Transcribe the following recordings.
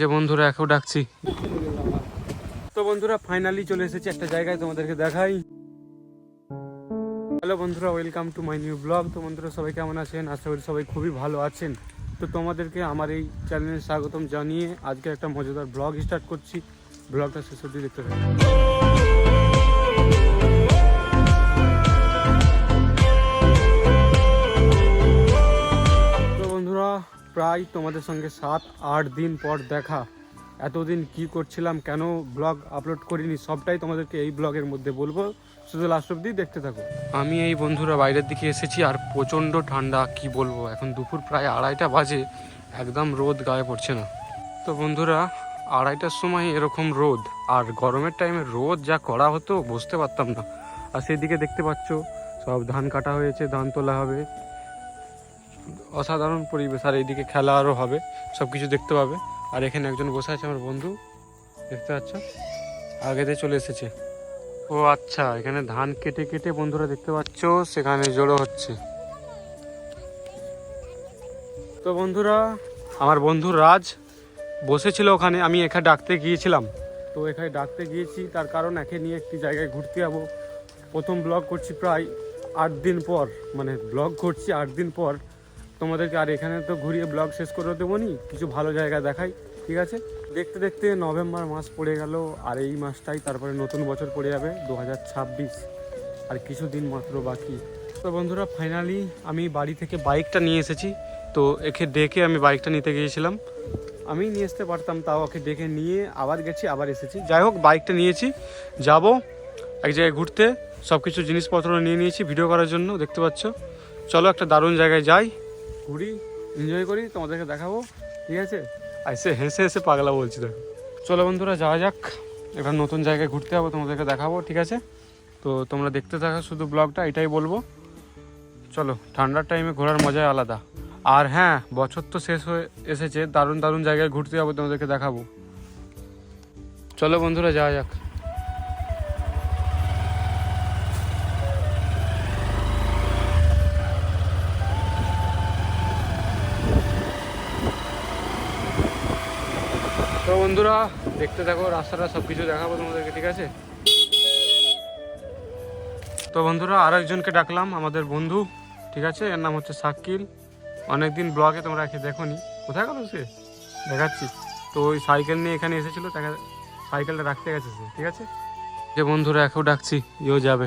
যে বন্ধুরা এখন ডাকছি। তো বন্ধুরা ফাইনালি চলে এসেছি একটা জায়গায় তোমাদেরকে দেখাই। হ্যালো বন্ধুরা welcome to my new blog তো বন্ধুরা, সবাই কেমন আছেন? আশা করি সবাই খুবই ভালো আছেন। তো তোমাদেরকে আমার এই চ্যানেলে স্বাগতম জানিয়ে আজকে একটা মজাদার ব্লগ স্টার্ট করছি। ব্লগটা শেষ অবধি দেখতে থাকুন প্রায় তোমাদের সঙ্গে সাত, আট দিন পর দেখা। এতদিন কি করছিলাম, কেন ব্লগ আপলোড করিনি, সবটাই তোমাদেরকে এই ব্লগের মধ্যে বলব। শুধু লাস্ট অব্দি দেখতে থাকো। আমি এই বন্ধুরা বাইরের দিকে এসেছি আর প্রচণ্ড ঠান্ডা, কি বলব? এখন দুপুর প্রায় আড়াইটা বাজে, একদম রোদ গায়ে পড়ছে না। তো বন্ধুরা, আড়াইটার সময় এরকম রোদ, আর গরমের টাইমে রোদ যা করা হতো, বুঝতে পারতাম না। আর সেদিকে দেখতে পাচ্ছ, সব ধান কাটা হয়েছে, ধান তোলা হবে। অসাধারণ পরিবেশ। আর এইদিকে খেলা আরও হবে সব কিছু দেখতে পাবে। আর এখানে একজন বসে আছে আমার বন্ধু, দেখতে পাচ্ছ? আগেতে চলে এসেছে। ও আচ্ছা এখানে ধান কেটে কেটে বন্ধুরা দেখতে পাচ্ছ, সেখানে জড়ো হচ্ছে। তো বন্ধুরা, আমার বন্ধু রাজ বসেছিল ওখানে, আমি এখানে ডাকতে গিয়েছিলাম। তো এখানে ডাকতে গিয়েছি, তার কারণ একে নিয়ে একটি জায়গায় ঘুরতে যাব। প্রথম ব্লগ করছি প্রায় আট দিন পর মানে ব্লগ করছি আট দিন পর। তোমাদেরকে আর এখানে তো ঘুরিয়ে ব্লগ শেষ করে দেবো নি কিছু ভালো জায়গা দেখাই, ঠিক আছে? দেখতে দেখতে নভেম্বর মাস পড়ে গেল, আর এই মাসটাই তারপরে নতুন বছর পড়ে যাবে, দু হাজার ছাব্বিশ, আর কিছু দিন মাত্র বাকি। তো বন্ধুরা ফাইনালি আমি বাড়ি থেকে বাইকটা নিয়ে এসেছি, তো একে ডেকে আমি বাইকটা নিতে গিয়েছিলাম। আমি নিয়ে আসতে পারতাম, তাও ওকে ডেকে নিয়ে আবার গেছি, আবার এসেছি। যাই হোক বাইকটা নিয়েছি, যাব, এক জায়গায় ঘুরতে সব কিছু জিনিসপত্র নিয়ে নিয়েছি ভিডিও করার জন্য, দেখতে পাচ্ছ? চলো একটা দারুণ জায়গায় যাই। ঘুরি এনজয় করি তোমাদেরকে দেখাবো ঠিক আছে? এসে হেসে হেসে পাগলা বলছি দেখো। চলো বন্ধুরা যাওয়া যাক। এবার নতুন জায়গায় ঘুরতে যাব তোমাদেরকে দেখাবো ঠিক আছে? তো তোমরা দেখতে থাকো শুধু ব্লগটা এটাই বলব। চলো ঠান্ডার টাইমে ঘোরার মজাই আলাদা। আর হ্যাঁ বছর তো শেষ হয়ে এসেছে দারুণ দারুণ জায়গায় ঘুরতে যাব তোমাদেরকে দেখাবো। চলো বন্ধুরা যাওয়া যাক। তো বন্ধুরা, দেখতে থাকো, রাস্তাটা সব কিছু দেখাবো তোমাদেরকে, ঠিক আছে? তো বন্ধুরা আর একজনকে ডাকলাম, আমাদের বন্ধু, ঠিক আছে? এর নাম হচ্ছে সাকিল অনেকদিন ব্লগে তোমরা একে দেখো নি কোথায় গেল সে? দেখাচ্ছি। তো ওই সাইকেল নিয়ে এখানে এসেছিল, তাকে সাইকেলটা রাখতে গেছে সে, ঠিক আছে? যে বন্ধুরা, একেও ডাকছি, ইও যাবে।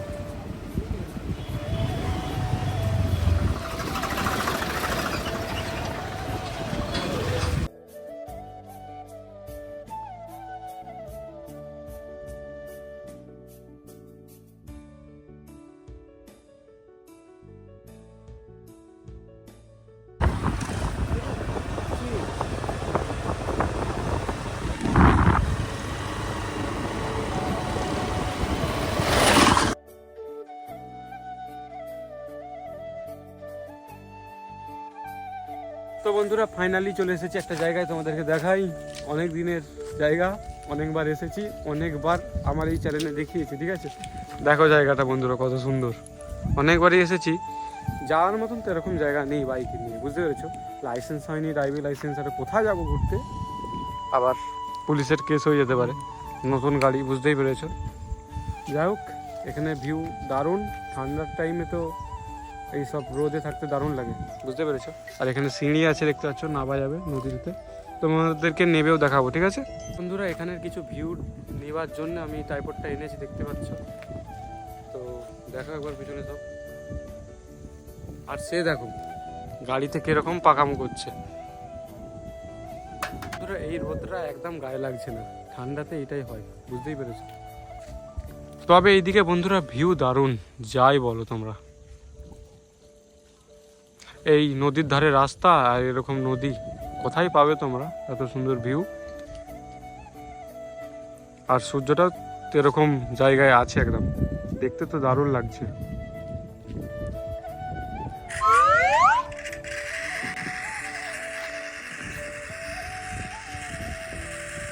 তো বন্ধুরা ফাইনালি চলে এসেছি একটা জায়গায় তোমাদেরকে দেখাই। অনেক দিনের জায়গা, অনেকবার এসেছি, অনেকবার আমার এই চ্যানেলে দেখিয়েছি, ঠিক আছে? দেখো জায়গাটা বন্ধুরা, কত সুন্দর। অনেকবারই এসেছি। যাওয়ার মতন তো এরকম জায়গা নেই বাইক নিয়ে, বুঝতে পেরেছ? লাইসেন্স হয়নি ড্রাইভিং লাইসেন্স আর কোথায় যাব ঘুরতে? আবার পুলিশের কেস হয়ে যেতে পারে। নতুন গাড়ি, বুঝতেই পেরেছ? যাই হোক, এখানে ভিউ দারুণ। ঠান্ডার টাইমে তো এই সব রোদে থাকতে দারুণ লাগে। বুঝতে পেরেছ? আর এখানে সিঁড়ি আছে দেখতে পাচ্ছ নাবা যাবে নদীতে। তোমাদেরকে নেবেও দেখাবো ঠিক আছে? বন্ধুরা এখানের কিছু ভিউ নেবার জন্য আমি টাইপডটা এনেছি দেখতে পাচ্ছ? তো দেখো একবার পিছনে সব। আর সে দেখো গাড়িতে কীরকম পাকামো করছে। বন্ধুরা এই রোদটা একদম গায়ে লাগছে না। ঠান্ডাতে এটাই হয় বুঝতেই পেরেছ? তবে এইদিকে বন্ধুরা ভিউ দারুণ যাই বলো তোমরা। এই নদীর ধারে রাস্তা আর এরকম নদী, কোথায় পাবে তোমরা? এত সুন্দর ভিউ আর সূর্যটা এরকম জায়গায় আছে একদম। দেখতে তো দারুণ লাগছে।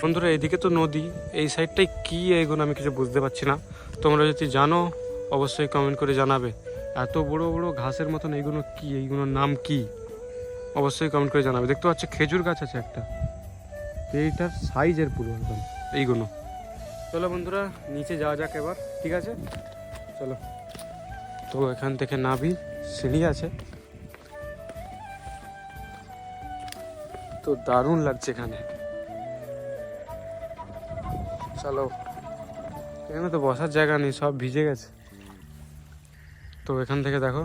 বন্ধুরা এইদিকে তো নদী, এই সাইডটাই কী এগুলো আমি কিছু বুঝতে পারছি না। তোমরা যদি জানো, অবশ্যই কমেন্ট করে জানাবে। এত বড় বড় ঘাসের মতন এইগুলো কি? এইগুলোর নাম কি? অবশ্যই কমেন্ট করে জানাবে। দেখতে পাচ্ছ, খেজুর গাছ আছে একটা। এইটার সাইজের পুরো একদম। এইগুলো চলো বন্ধুরা, নিচে যাওয়া যাক এবার, ঠিক আছে? চলো। তো এখান থেকে নাবি সিঁড়ি আছে। তো দারুণ লাগছে এখানে। চলো। এখানে তো বসার জায়গা নেই, সব ভিজে গেছে। তো এখান থেকে দেখো,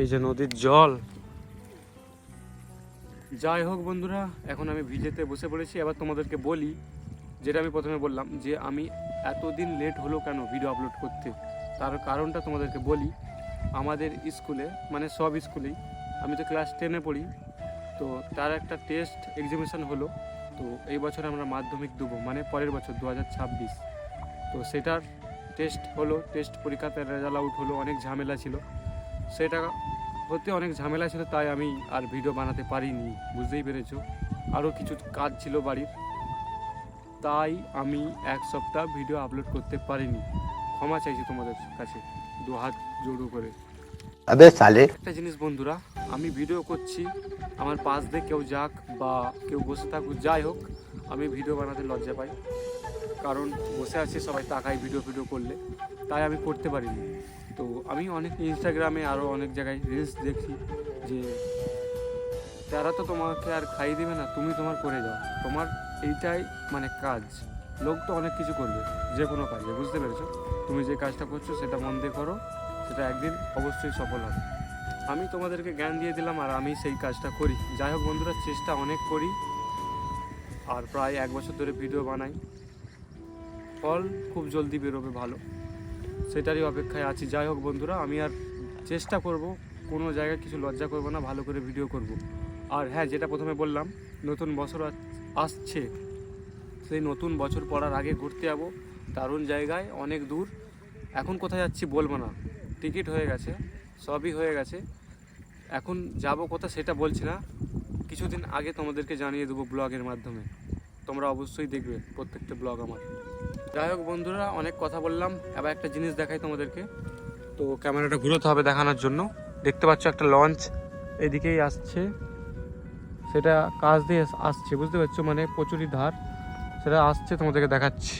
এই যে নদীর জল। যাই হোক বন্ধুরা, এখন আমি ভিজেতে বসে পড়েছি। এবার তোমাদেরকে বলি, যেটা আমি প্রথমে বললাম, যে আমি এতদিন লেট হলো কেন ভিডিও আপলোড করতে? তার কারণটা তোমাদেরকে বলি, আমাদের স্কুলে মানে সব স্কুলেই, আমি তো ক্লাস টেনে পড়ি, তো তার একটা টেস্ট এক্সামিনেশন হলো। তো এই বছর আমরা মাধ্যমিক দেবো মানে পরের বছর, দু হাজার ছাব্বিশ। তো সেটার টেস্ট হলো টেস্ট পরীক্ষাতে রেজাল্ট আউট হলো অনেক ঝামেলা ছিল। সেটা হতে অনেক ঝামেলা ছিল তাই আমি আর ভিডিও বানাতে পারিনি বুঝতেই পেরেছ? আরও কিছু কাজ ছিল বাড়ির। তাই আমি এক সপ্তাহ ভিডিও আপলোড করতে পারিনি। ক্ষমা চাইছি তোমাদের কাছে দু হাত জোড়ো করে। একটা জিনিস বন্ধুরা আমি ভিডিও করছি আমার পাশ দিয়ে কেউ যাক বা কেউ বসে থাকুক যাই হোক আমি ভিডিও বানাতে লজ্জা পাই। কারণ বসে আছে সবাই, তাকায় ভিডিও ভিডিও করলে। তাই আমি করতে পারিনি। তো আমি অনেক ইনস্টাগ্রামে আরও অনেক জায়গায় রিলস দেখি যে তারা তো তোমাকে আর খাইয়ে দেবে না, তুমি তোমার করে যাও। তোমার এইটাই মানে কাজ। লোক তো অনেক কিছু করবে, যে কোনো কাজে, বুঝতে পেরেছ? তুমি যে কাজটা করছ, সেটা মন দিয়ে করো। সেটা একদিন অবশ্যই সফল হবে। আমি তোমাদেরকে জ্ঞান দিয়ে দিলাম আর আমি সেই কাজটা করি। যাই হোক বন্ধুরা, চেষ্টা অনেক করি। আর প্রায় এক বছর ধরে ভিডিও বানাই। ফল খুব জলদি বেরোবে ভালো। সেটারই অপেক্ষায় আছি। যাই হোক বন্ধুরা, আমি আর চেষ্টা করব, কোনো জায়গায় কিছু লজ্জা করব না, ভালো করে ভিডিও করব। আর হ্যাঁ যেটা প্রথমে বললাম, নতুন বছর আসছে। সেই নতুন বছর পড়ার আগে ঘুরতে যাব। দারুণ জায়গায়, অনেক দূর। এখন কোথায় যাচ্ছি বলব না। টিকিট হয়ে গেছে, সবই হয়ে গেছে। এখন যাব কোথা সেটা বলছি না। কিছুদিন আগে তোমাদেরকে জানিয়ে দেবো ব্লগের মাধ্যমে। তোমরা অবশ্যই দেখবে প্রত্যেকটা ব্লগ আমার। যাই হোক বন্ধুরা, অনেক কথা বললাম। এবার একটা জিনিস দেখাই তোমাদেরকে। তো ক্যামেরাটা ঘুরোতে হবে দেখানোর জন্য। দেখতে পাচ্ছ একটা লঞ্চ এদিকেই আসছে। সেটা কাজ দিয়ে আসছে, বুঝতে পারছ? মানে প্রচুরই ধার। সেটা আসছে তোমাদেরকে দেখাচ্ছি।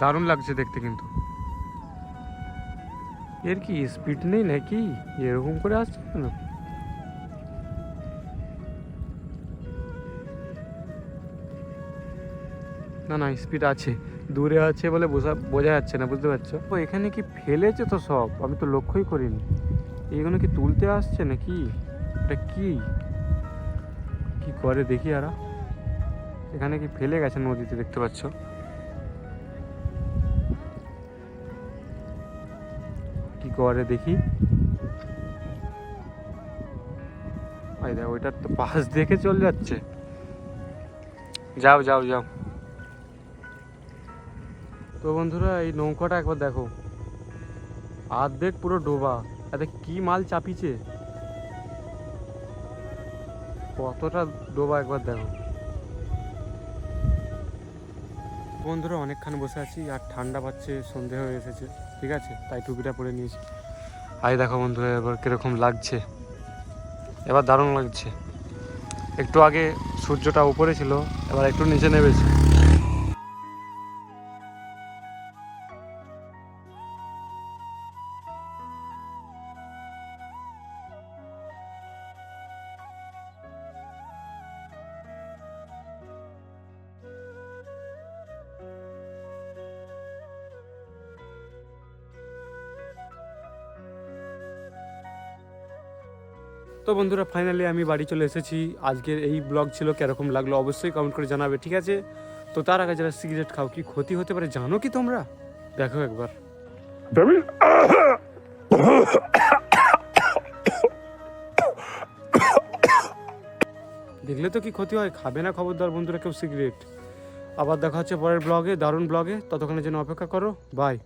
দারুণ লাগছে দেখতে কিন্তু। এর কি স্পিড নেই নাকি? এরকম করে আসছে কেন? না না স্পিড আছে। দূরে আছে বলে বোঝা বোঝা যাচ্ছে না, বুঝতে পারছ? ও, এখানে কি ফেলেছে তো সব? আমি তো লক্ষ্যই করিনি। এইগুলো কি তুলতে আসছে নাকি? এটা কি? কি করে দেখি আরা। এখানে কি ফেলে গেছে নদীতে, দেখতে পাচ্ছ? কি করে দেখ, ওইটার তো পাশ দেখে চলে যাচ্ছে। যাও যাও যাও। তো বন্ধুরা, এই নৌকাটা একবার দেখো। অর্ধেক পুরো ডোবা। এতে কি মাল চাপিছে? কতটা ডোবা একবার দেখো। বন্ধুরা, অনেকক্ষণ বসে আছি আর ঠান্ডা পাচ্ছে, সন্ধে হয়ে এসেছে, ঠিক আছে? তাই টুপিটা পরে নিয়েছি। আই দেখো বন্ধুরা, এবার কীরকম লাগছে। এবার দারুণ লাগছে। একটু আগে সূর্যটা উপরে ছিল, এবার একটু নিচে নেমেছে। তো বন্ধুরা ফাইনালি আমি বাড়ি চলে এসেছি। আজকের এই ব্লগ ছিল কীরকম লাগল অবশ্যই কমেন্ট করে জানাবে ঠিক আছে? তো তার আগে যারা সিগারেট খাও কি ক্ষতি হতে পারে জানো কি তোমরা? দেখো একবার। দেখলে তো কি ক্ষতি হয়? খাবে না খবরদার বন্ধুরা কেউ সিগারেট। আবার দেখা হচ্ছে পরের ব্লগে দারুণ ব্লগে ততক্ষণের জন্য অপেক্ষা করো। বাই